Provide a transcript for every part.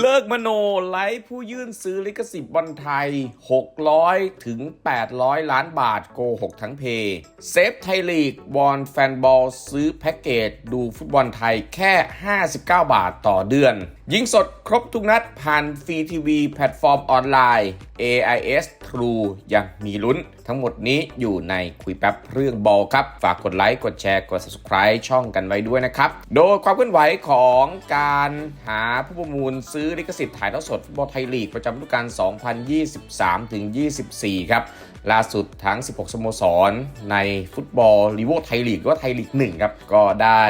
เลิกมโนไลฟ์ผู้ยื่นซื้อลิขสิทธิ์บอลไทย 600 ถึง 800 ล้านบาทโกหกทั้งเพย์เซฟไทยลีกบอลแฟนบอลซื้อแพ็กเกจ ดูฟุตบอลไทยแค่ 59 บาทต่อเดือนยิงสดครบทุกนัดผ่านฟรีทีวีแพลตฟอร์มออนไลน์ AIS True ยังมีลุ้น ทั้งหมดนี้อยู่ในคุยแป๊บเรื่องบอลครับ ฝากกดไลค์ กดแชร์ กด subscribe ช่องกันไว้ด้วยนะครับ โดยความเคลื่อนไหวของการหาผู้ประมูลซื้อลิขสิทธิ์ถ่ายทอดสดฟุตบอลไทยลีกประจำฤดูกาล 2023-24 ครับ ล่าสุดทั้ง 16 สโมสร ในฟุตบอลลีโวไทยลีกหรือว่าไทยลีก1ครับก็ได้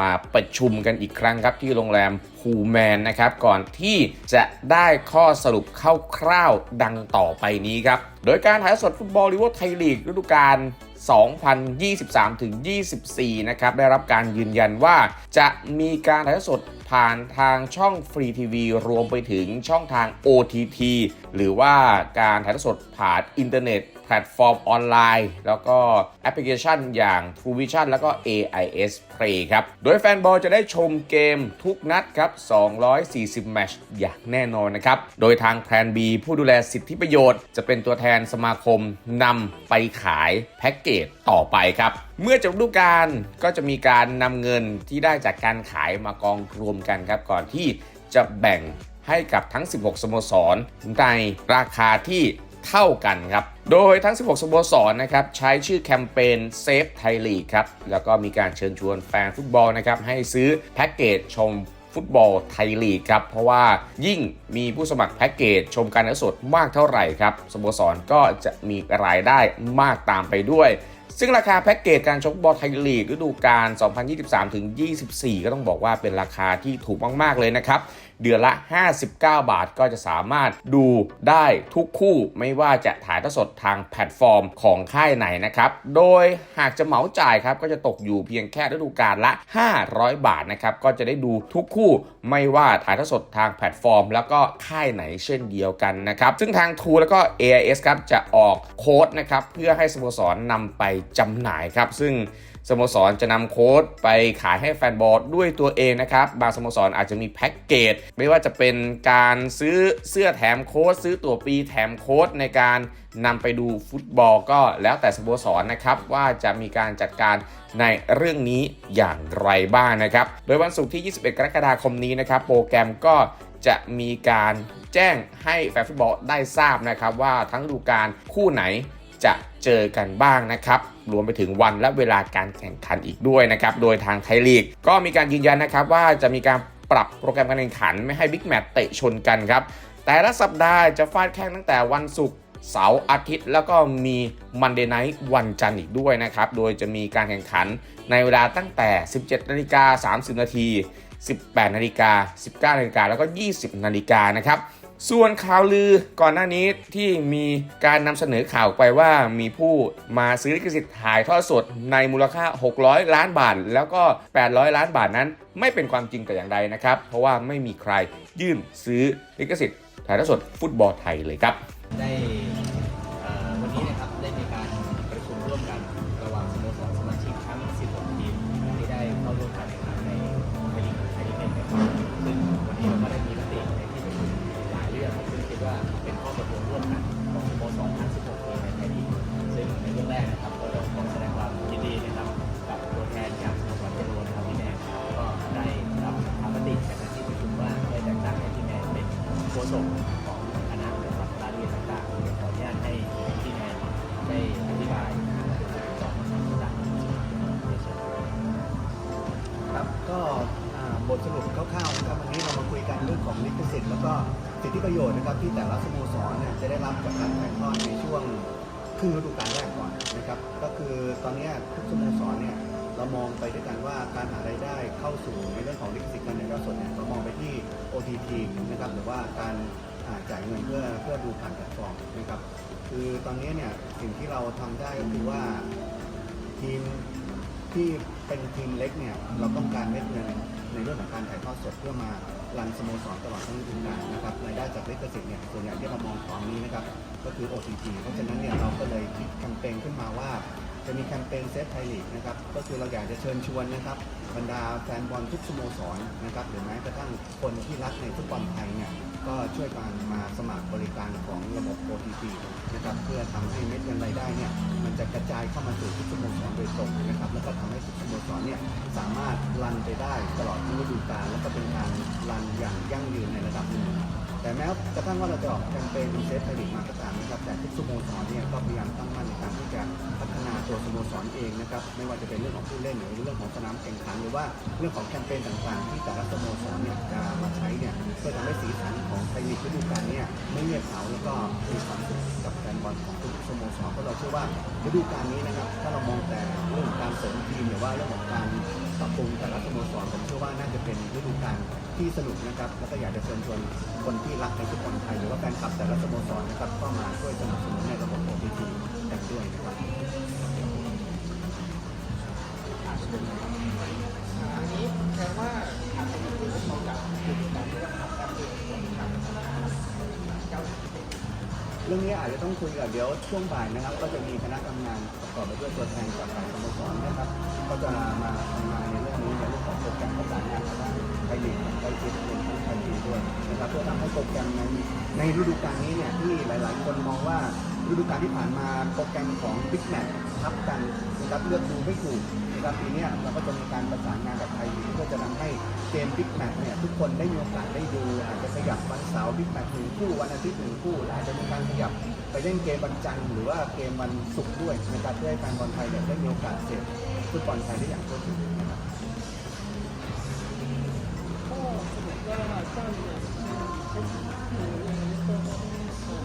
มาประชุมกันอีกครั้งครับที่โรงแรมฮูแมนนะครับ ก่อนที่จะได้ข้อสรุปคร่าวๆดังต่อไปนี้ครับ โดยการถ่ายทอดสดฟุตบอลลีโวไทยลีกฤดูกาล 2023-24 นะครับ ได้รับการยืนยันว่าจะมีการถ่ายทอดสดผ่านทางช่องฟรีทีวีรวมไปถึงช่องทาง OTT หรือว่าการถ่ายทอดสดผ่านอินเทอร์เน็ตแพลตฟอร์มออนไลน์ แล้วก็แอปพลิเคชันอย่าง True Vision แล้วก็ AIS Play ครับ โดยแฟนบอลจะได้ชมเกมทุกนัดครับ 240 แมชอย่างแน่นอนนะครับ โดยทางแพลน B ผู้ดูแลสิทธิประโยชน์ จะเป็นตัวแทนสมาคมนำไปขายแพ็กเกจต่อไปครับ เมื่อจบฤดูกาลก็จะมีการนำเงินที่ได้จากการขายมากองรวมกันครับ ก่อนที่จะแบ่งให้กับทั้ง 16 สโมสรในราคาที่ เท่ากันครับ โดยทั้ง 16 สโมสรนะครับใช้ชื่อแคมเปญเซฟไทยลีกครับ แล้วก็มีการเชิญชวนแฟนฟุตบอลนะครับให้ซื้อแพ็กเกจชมฟุตบอลไทยลีกครับ เพราะว่ายิ่งมีผู้สมัครแพ็กเกจชมการถ่ายสดมากเท่าไหร่ครับสโมสรก็จะมีรายได้มากตามไปด้วย ซึ่งราคาแพ็กเกจการชกบอลไทยลีกฤดูกาล 2023-24 ก็ต้องบอกว่าเป็นราคาที่ถูกมาก ๆ เลยนะครับ เดือนละ 59 บาทก็จะสามารถดูได้ทุกคู่ไม่ว่าจะถ่ายทอดสดทางแพลตฟอร์มของค่ายไหนนะครับ โดยหากจะเหมาจ่ายครับก็จะตกอยู่เพียงแค่ฤดูกาลละ 500 บาทนะครับก็จะได้ดูทุกคู่ไม่ว่าถ่ายทอดสดทางแพลตฟอร์ม แล้วก็ค่ายไหนเช่นเดียวกันนะครับซึ่งทาง True แล้วก็ AIS ครับจะออกโค้ดนะครับเพื่อให้สโมสรนำไปจำหน่ายครับซึ่ง สโมสรจะนำโค้ดไปขายให้แฟนบอลด้วยตัวเองนะครับ บางสโมสรอาจจะมีแพ็กเกจ ไม่ว่าจะเป็นการซื้อเสื้อแถมโค้ดซื้อตั๋วปีแถมโค้ดในการนำไปดูฟุตบอลก็แล้วแต่สโมสรนะครับ ว่าจะมีการจัดการในเรื่องนี้อย่างไรบ้างนะครับ โดยวันศุกร์ที่ 21 กรกฎาคมนี้นะครับ โปรแกรมก็จะมีการแจ้งให้แฟนฟุตบอลได้ทราบนะครับ ว่าทั้งฤดูกาลคู่ไหน จะเจอกันบ้างนะครับ รวมไปถึงวันและเวลาการแข่งขันอีกด้วยนะครับ โดยทางไทยลีก ก็มีการยืนยันนะครับว่าจะมีการปรับโปรแกรมการแข่งขันไม่ให้บิ๊กแมตช์เตะชนกันครับ แต่ละสัปดาห์จะฟาดแข่งตั้งแต่วันศุกร์เสาร์อาทิตย์ แล้วก็มีมันเดย์ไนท์วันจันทร์อีกด้วยนะครับ โดยจะมีการแข่งขันในเวลาตั้งแต่ 17นาฬิกา30นาที18นาฬิกา19นาฬิกาแล้วก็ 20นาฬิกานะครับ ส่วนข่าวลือก่อนหน้านี้ที่มีการนำเสนอข่าวไปว่ามีผู้มาซื้อลิขสิทธิ์ถ่ายทอดสดในมูลค่า 600 ล้านบาท แล้วก็ 800 ล้านบาทนั้น ไม่เป็นความจริงแต่อย่างใดนะครับ เพราะว่าไม่มีใครยื่นซื้อลิขสิทธิ์ถ่ายทอดสดฟุตบอลไทยเลยครับได้ เป็ OTT นะครับหรือว่าการจ่ายเงินเพื่อเพื่อดูผ่านแพลตฟอร์มนะครับ คือตอนนี้เนี่ยสิ่งที่เราทำได้ก็คือว่าทีมที่เป็นทีมเล็กเนี่ยเราต้องการเม็ดเงินในเรื่องของการถ่ายทอดสดเพื่อมารันสโมสรตลอดทั้งฤดูกาลนะครับรายได้จากลิขสิทธิ์เนี่ยส่วนใหญ่ที่เรามองตอนนี้นะครับก็คือ OTT เพราะฉะนั้นเนี่ยเราก็เลยคิดแคมเปญขึ้นมาว่า จะมีแคมเปญเซฟไทยลีกนะครับก็คือเราอยากจะเชิญชวนนะครับบรรดาแฟนบอลทุกสโมสรนะครับหรือแม้กระทั่งคนที่รักในฟุตบอลไทยเนี่ยก็ช่วยกันมาสมัครบริการของระบบ OTT นะครับเพื่อทำให้เม็ดเงินรายได้เนี่ยมันจะกระจายเข้ามาสู่ทุกสโมสรโดยตรงนะครับแล้วก็ทำให้ทุกสโมสรเนี่ยสามารถรันไปได้ตลอดทั้งฤดูกาลแล้วก็เป็นการรันอย่างยั่งยืนในระดับหนึ่ง แต่แม้กระทั่งว่าเราจะออกแคมเปญเซฟไทยลีกมาก็ตามนะครับแต่ทุกสโมสรเนี่ยก็พยายามตั้งมั่นในการที่จะพัฒนาตัวสโมสรเองนะครับไม่ว่าจะเป็นเรื่องของผู้เล่นหรือเรื่องของสนามแข่งขันหรือว่าเรื่องของแคมเปญต่างๆ ที่แต่ละสโมสรเนี่ยจะมาใช้เนี่ยเพื่อทำให้สีสันของไทยลีกฤดูกาลเนี่ยไม่เงียบเหงาแล้วก็มีความสุขกับแฟนบอลของทุกสโมสรเพราะเราเชื่อว่าฤดูกาลนี้นะครับถ้าเรามองแต่เรื่องของการเสริมทีมหรือว่าเรื่องของการปรับปรุงแต่ละสโมสรผมเชื่อว่าน่าจะเป็นฤดูกาล ที่สนุกนะครับ แล้วก็อยากจะเชิญชวนคนที่รักในฟุตบอลไทย หรือว่าแฟนคลับแต่ละสโมสรนะครับเข้ามาช่วยสนับสนุนในระบบ OTT กันด้วยนะครับอันนี้แปลว่าอาจจะมีผู้ปกครองจากจุดการที่ว่าการเปลี่ยนของทางเจ้เรื่องนี้อาจจะต้องคุยกับเดี๋ยวช่วงบ่ายนะครับ ก็จะมีคณะทำงานประกอบไปด้วยตัวแทนจากหลายสโมสรนะครับ ก็จะมาทำงานในเรื่องนี้ในเรื่องของโปรแกรมประสานงาน กับทางไทยลีกกับไทยลีกมทั้งไทยลีด้วยนะครับเพื่อทำให้โปรแกรมในในฤดูกาลนี้เนี่ยที่หลาย ๆ คนมองว่าฤดูกาลที่ผ่านมาโปรแกรมของบิ๊กแมตช์ทับกันนะครับเลือกดูไม่ถูกนะครับปีนี้เราก็จะมีการประสานงานกับไทยเพื่อจะทำให้เกมบิ๊กแมตช์เนี่ยทุกคนได้มีโอกาสได้ดูอาจจะขยับวันเสาร์บิ๊กแมตช์หนึ่งคู่วันอาทิตย์หนึ่งคู่และอาจจะมีการขยับไปเล่นเกมวันจันทร์หรือว่าเกมวันศุกร์ด้วยนะครับเพื่อให้แฟนบอลไทยเนี่ยได้มีโอกาสเสพฟุตบอลไทยได้อย่างทั่วถึง เจ้าเนี่ยใช้ชีวิตอง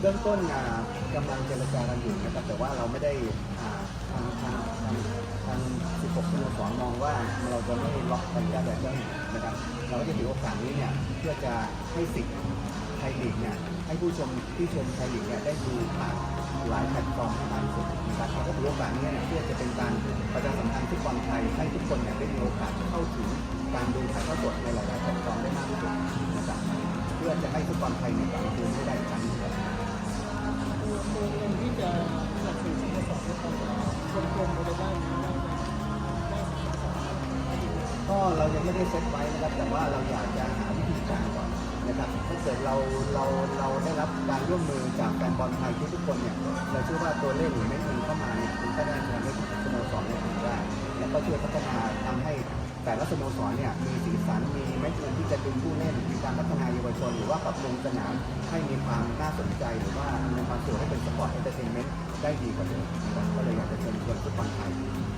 เริ่มต้นอ่ากำลังเจรจากันอยู่นะครับแต่ว่าเราไม่ได้อ่าทางทางทางทาง16สโมสรมองว่าเราจะไม่ล็อกกันแค่แบบนี้นะครับ เราก็จะถือโอกาสนี้เนี่ยเพื่อจะให้สิทธิ์ไทยลีกเนี่ยให้ผู้ชมที่ชมไทยลีกเนี่ยได้ดูผ่านหลายแพลตฟอร์มให้มากที่สุดนะครับเราก็ถือโอกาสนี้เนี่ยเพื่อจะเป็นการประชาสัมพันธ์ฟุตบอลไทยให้ทุกคนเนี่ยได้มีโอกาสเข้าถึง การดูถ่ายทอดสดในหลายๆแพลตฟอร์มได้มากที่สุดนะครับเพื่อจะให้ฟุตบอลไทยเนี่ยกลับมาคืนให้ได้อีกครั้งหนึ่งครับตัวตัวเงินที่จะสนับสนุนสโมสรในตอนนี้คนกลมได้ได้ไหมได้สโมสรก็เรายังไม่ได้เซ็ตไว้นะครับแต่ว่าเราอยากจะหาวิธีการก่อนนะครับถ้าเกิดเราเราเราได้รับการร่วมมือจากแฟนบอลไทยทุกคนเนี่ยเราเชื่อว่าตัวเลขหรือเม็ดเงินเข้ามาเนี่ยมันก็ได้ทำให้ทุกสโมสรเนี่ยได้แล้วก็ช่วยพัฒนาทำให้ แต่ละสโมสรเนี่ยมีสีสันมีเม็ดเงินที่จะดึงผู้เล่นมีการพัฒนาเยาวชนหรือว่าปรับปรุงสนามให้มีความน่าสนใจหรือว่ามีความสวยให้เป็นสปอร์ตเอนเตอร์เทนเมนต์ได้ดีกว่าเดิมนะครับก็เลยอยากจะเชิญชวนฟุตบอลไทย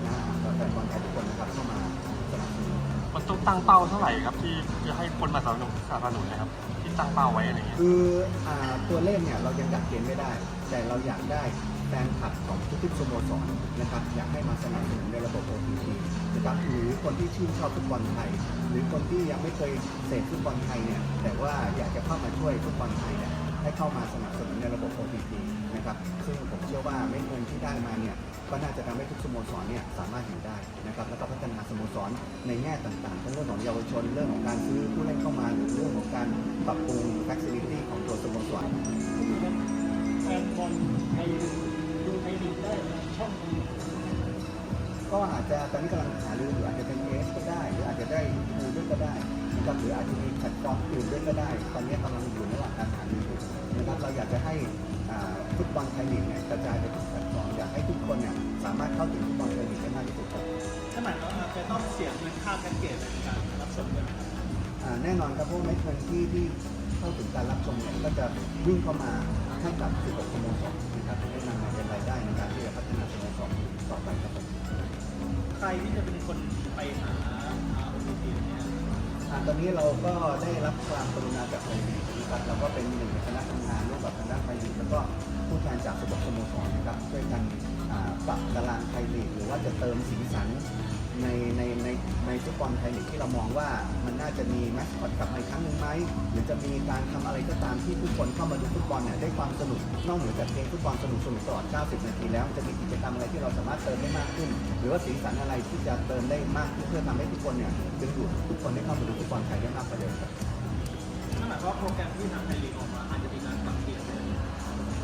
นะฮะแฟนบอลไทยทุกคนนะครับเข้ามาสนับสนุนมันต้องตั้งเป้าเท่าไหร่ครับที่จะให้คนมาสนับสนุนสนับสนุนนะครับที่ตั้งเป้าไว้อะไรอย่างเงี้ยคืออาตัวเลขเนี่ยเรายังดักเกณฑ์ไม่ได้ แต่เราอยากได้แฟนคลับของทุกๆสโมสรนะครับอยากให้มาสนับสนุนในระบบ OTT นะครับหรือคนที่ชื่นชอบฟุตบอลไทย หรือคนที่ยังไม่เคยเสพฟุตบอลไทยเนี่ยแต่ว่าอยากจะเข้ามาช่วยฟุตบอลไทยเนี่ยให้เข้ามาสนับสนุนในระบบ OTT นะครับซึ่งผมเชื่อว่าเม็ดเงินที่ได้มาเนี่ยก็น่าจะทำให้ทุกสโมสรเนี่ยสามารถอยู่ได้นะครับแล้วก็พัฒนาสโมสรในแง่ต่างๆทั้งเรื่องของเยาวชนเรื่องของการซื้อผู้เล่นเข้ามาหรือเรื่องของการปรับปรุง facility ของตัวสโมสรแฟน บอลไทยดูไทยลีกได้ในช่องนี้ก็อาจจะตอนนี้กำลังหารืออยู่อาจจะเป็นเอสก็ได้ หรืออาจจะได้ดูด้วยก็ได้นะครับหรืออาจจะมีแพลตฟอร์มอื่นด้วยก็ได้ ตอนนี้กำลังอยู่ระหว่างการหารืออยู่นะครับเราอยากจะให้ฟุตบอลไทยลีกเนี่ยกระจายไปทุกแพลตฟอร์มอยากให้ทุกคนเนี่ยสามารถเข้าถึงฟุตบอลไทยลีกได้มากที่สุดครับถ้าหมายความว่าจะต้องเสียเงินค่าแพ็กเกจในการรับชมด้วยไหมครับอ่าแน่นอนครับพว่าเม็ดเงินที่ที่เข้าถึงการรับชมเนี่ยก็จะวิ่งเข้ามา ให้กับ16สโมสรนะครับได้นำมาเป็นรายได้ในการที่จะพัฒนาสโมสรต่อไปครับผมใครที่จะเป็นคนไปหาโอทีทีเนี่ยอ่าตอนนี้เราก็ได้รับความกรุณาจากไทยลีกนะครับเราก็เป็นหนึ่งในคณะทำงานร่วมกับคณะไทยลีกแล้วก็ผู้แทนจากสโมสรสโมสรนะครับช่วยกันอ่าปรับตารางไทยลีกหรือว่าจะเติมสีสัน ในในในในฟุตบอลไทยลีกที่เรามองว่ามันน่าจะมีแมสคอตกลับมาอีกครั้งหนึ่งไหมหรือจะมีการทำอะไรก็ตามที่ผู้คนเข้ามาดูฟุตบอลเนี่ยได้ความสนุกนอกเหนือจากเพลงฟุตบอลสนุกสนุกตลอด 90 นาทีแล้วจะมีกิจกรรมอะไรที่เราสามารถเติมได้มากขึ้น หรือว่าสีสันอะไรที่จะเติมได้มากขึ้นเพื่อทำให้ทุกคนเนี่ยดึงดูดทุกคนได้เข้ามาดูฟุตบอลไทยได้มากกว่าเดิมครับนั่นหมายความว่าโปรแกรมที่ทางไทยลีกออกมา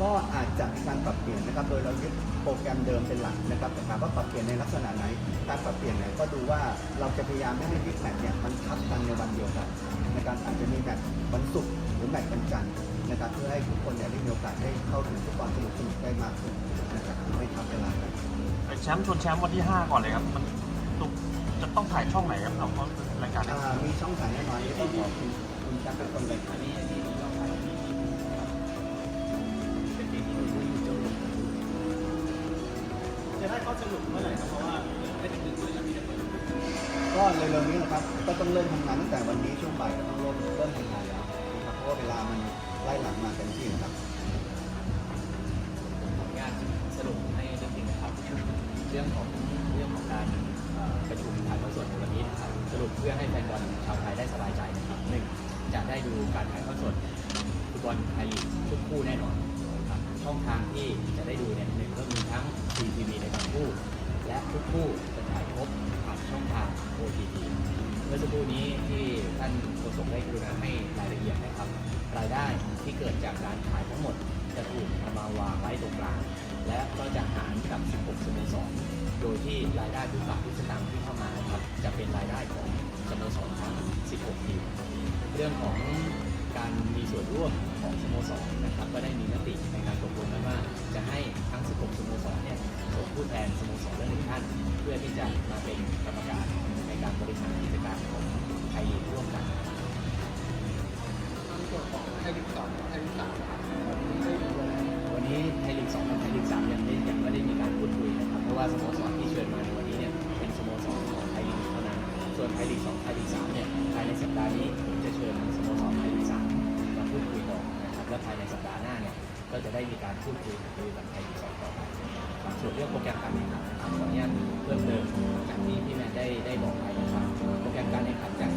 ก็อาจจะมีการปรับเปลี่ยนนะครับ โดยเรายึดโปรแกรมเดิมเป็นหลักนะครับแต่ถามว่าปรับเปลี่ยนในลักษณะไหน การปรับเปลี่ยนเนี่ยก็ดูว่าเราจะพยายามไม่ให้บิ๊กแมตช์เนี่ยมันทับกันในวันเดียวกันนะครับอาจจะมีแมตช์วันศุกร์หรือแมตช์วันจันทร์นะครับเพื่อให้ทุกคนเนี่ยได้มีโอกาสได้เข้าถึงฟุตบอลสนุกๆได้มากขึ้นนะครับไม่ทับเวลากันไอ้แชมป์ชนแชมป์วันที่ 5 ก่อนเลยครับมันตุกจะต้องถ่ายช่องไหนครับเราเพราะรายการนี้ อ่ามีช่องทางแน่นอนที่ต้องขอคุณคุณแจ็คเป็นคนเลยอันนี้ รุปเมื่อไหร่ครับเพราะว่าได้ถึงดึกเลยแล้วมีแต่คนก็เร็วๆนี้นะครับ ก็ต้องเริ่มทำงานตั้งแต่วันนี้ช่วงบ่ายก็ต้องเริ่มเริ่มทำงานแล้วนะครับเพราะว่าเวลามันไล่หลังมาเต็มที่นะครับผลงานสรุปให้นิดนึงนะครับ เรื่องของเรื่องของการเอ่อประชุมถ่ายทอดสดในวันนี้นะครับสรุปเพื่อให้แฟนบอลชาวไทยได้สบายใจนะครับหนึ่งจะได้ดูการถ่ายทอดสดฟุตบอลไทยลีกทุกคู่แน่นอน ช่องทางที่จะได้ดูเนี่ยหนึ่งก็มีทั้งฟรีทีวีในบางคู่ และทุกคู่จะถ่ายทบผ่านช่องทาง OTT เมื่อสักครู่นี้ที่ท่านโฆษกได้กรุณาให้รายละเอียดนะครับ รายได้ที่เกิดจากการขายทั้งหมดจะถูกนำมาวางไว้ตรงกลาง และก็จะหารกับ 16สโมสรโดยที่รายได้ทุกบาททุกสตางค์ที่เข้ามานะครับจะเป็นรายได้ของสโมสรทั้ง 16 ทีม เรื่องของการมีส่วนร่วม ของสโมสรนะครับก็ได้มีมติในการตกลงกันว่าจะให้ทั้ง 16 สโมสรเนี่ยส่งผู้แทนสโมสรละหนึ่งท่านเพื่อที่จะมาเป็นกรรมการในการบริหารกิจการของไทยลีกร่วมกันส่วนของไทยลีกสองไทยลีกสามนะครับวันนี้ไทยลีก2กับไทยลีก3ยังไม่ยังไม่ได้มีการพูดคุยนะครับเพราะว่าสโมสรที่เชิญมาในวันนี้เนี่ยเป็นสโมสรของไทยลีกเท่านั้น ส่วนไทยลีก2ไทยลีก3เนี่ยภายในสัปดาห์นี้ และภายในสัปดาห์หน้าเนี่ยก็จะได้มีการพูดคุยคุยกับไทยลีก2ต่อไปครับส่วนเรื่องโปรแกรมการแข่งขันนะครับขออนุญาตเพิ่มเติมจากที่พี่แมนได้ได้บอกไปนะครับโปรแกรมการแข่งขันจะ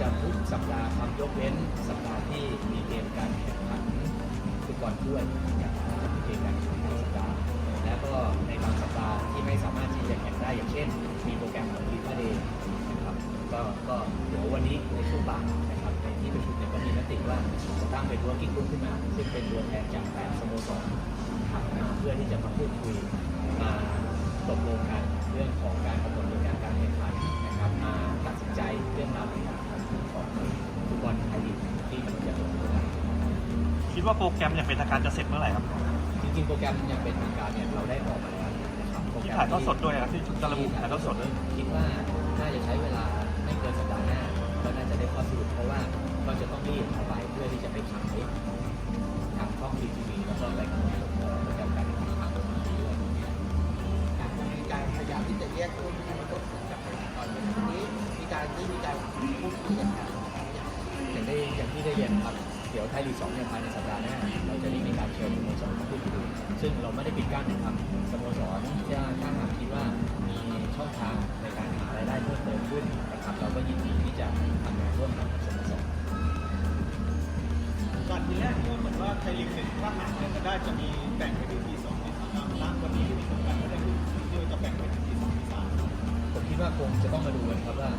จะทุกสัปดาห์ครับยกเว้นสัปดาห์ที่มีเกมการแข่งขันฟุตบอลถ้วยนะครับจะมีเกมการแข่งขันสัปดาห์แล้วก็ในบางสัปดาห์ที่ไม่สามารถที่จะแข่งได้อย่างเช่น มีโปรแกรมของลีกเดย์นะครับก็ก็เดี๋ยววันนี้ในช่วงบ่ายนะครับในที่ประชุมเนี่ยก็มีมติว่าจะตั้งเป็น working group ขึ้นมา ซึ่งเป็นตัวแทนจากแปดสโมสรนะครับเพื่อที่จะมาพูดคุยมาตกลงกันเรื่องของการกำหนด คิดว่าโปรแกรมอย่างเป็นทางการจะเสร็จเมื่อไหร่ครับจริงๆโปรแกรมยังเป็นทางการเนี่ยเราได้ออกมาแล้วนะครับโปรแกรที่ถ่ายทอดสดด้วยนะครับที่จะระบุถ่ายทอดสดด้วยคิดว่าน่าจะใช้เวลาไม่เกินสัปดาห์หน้าก็น่าจะได้ข้อสรุปเพราะว่าก็จะต้องรีบเอาไปเพื่อที่จะไปขายทางช่องทีวีแล้วก็ไปกำหนดโปรแกรมการแข่งขันทางทีวีด้วยมีการพยายามที่จะแยกตัวที่มันตกจากก่อนในวันนี้มีการที่มีการพูดคุยกันอย่างได้อย่างที่ได้เรียนครับ เดี๋ยวไทยลีกสองเนี่ยภายในสัปดาห์หน้าเราจะได้มีการเชิญสโมสรมาพูดคุยซึ่งเราไม่ได้ปิดกั้นนะครับสโมสรถ้าถ้าหากคิดว่ามีช่องทางในการหารายได้เพิ่มเติมขึ้นนะครับเราก็ยินดีที่จะทำงานร่วมกับสโมสรก่อนทีแรกก็เหมือนว่าไทยลีกหนึ่งถ้าหากเงินจะได้จะมีแบ่งไปเป็นทีสองทีสามณวันนี้ที่มีคนกันก็ได้ที่จะแบ่งเป็นทีสองทีสามผมคิดว่าคงจะต้องมาดูกันครับว่า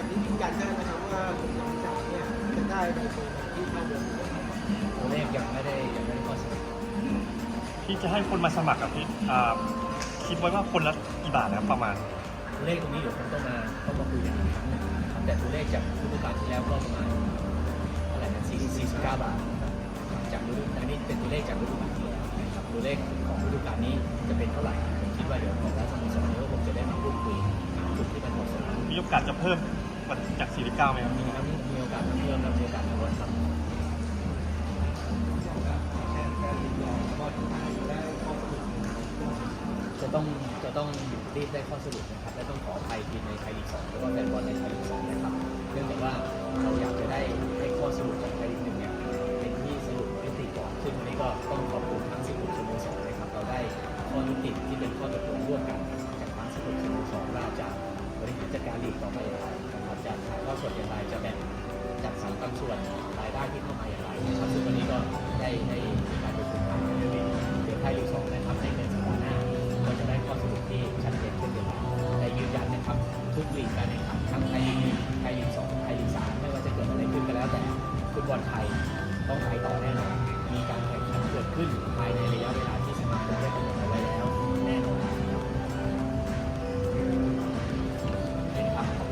แบบนี้ยืนยันได้ไหมครับว่าคุณยังจับเนี่ยจะได้ในตัวที่เข้าเดือนตัวเลขยังไม่ได้ยังไม่ได้ข้อสรุปที่จะให้คนมาสมัครกับที่อ่าคิดไว้ว่าคนละกี่บาทนะครับประมาณ ตัวเลขตรงนี้เดี๋ยวคงต้องมาต้องมาคุยกันอีกครั้งหนึ่งนะครับแต่ตัวเลขจากฤดูกาลที่แล้วก็ประมาณเท่าไหร่นะ4 49บาทนะครับจากฤดูอันนี้เป็นตัวเลขจากฤดูกาลที่แล้วนะครับตัวเลขของฤดูกาลนี้จะเป็นเท่าไหร่ผมคิดว่าเดี๋ยวของรัฐสโมสรเนี่ยก็คงจะได้มาพูดคุยหาจุดที่มันเหมาะสม มีโอกาสจะเพิ่ม ว่าจาก 49ไหมครับมีครับมีโอกาสเพิ่มแล้วมีโอกาสในวันสดาจะต้องจะต้องรีบได้ข้อสรุปนะครับและต้องขออภัยทีมในไทยลีกสองแล้วก็แฟนบอลในไทยลีกสองนะครับเนื่องจากว่าเราอยากจะได้ให้ข้อสรุปจากไทยลีกหนึ่งเนี่ยเป็นที่สรุปยุติก่อนซึ่งวันนี้ก็ต้องขอบคุณทั้งสิบ16สโมสรนะครับเราได้ข้อยุติที่เป็นข้อตกลงร่วมกันจากทั้ง16สโมสรว่าจะบริหารจัดการลีกต่อไปอย่างไร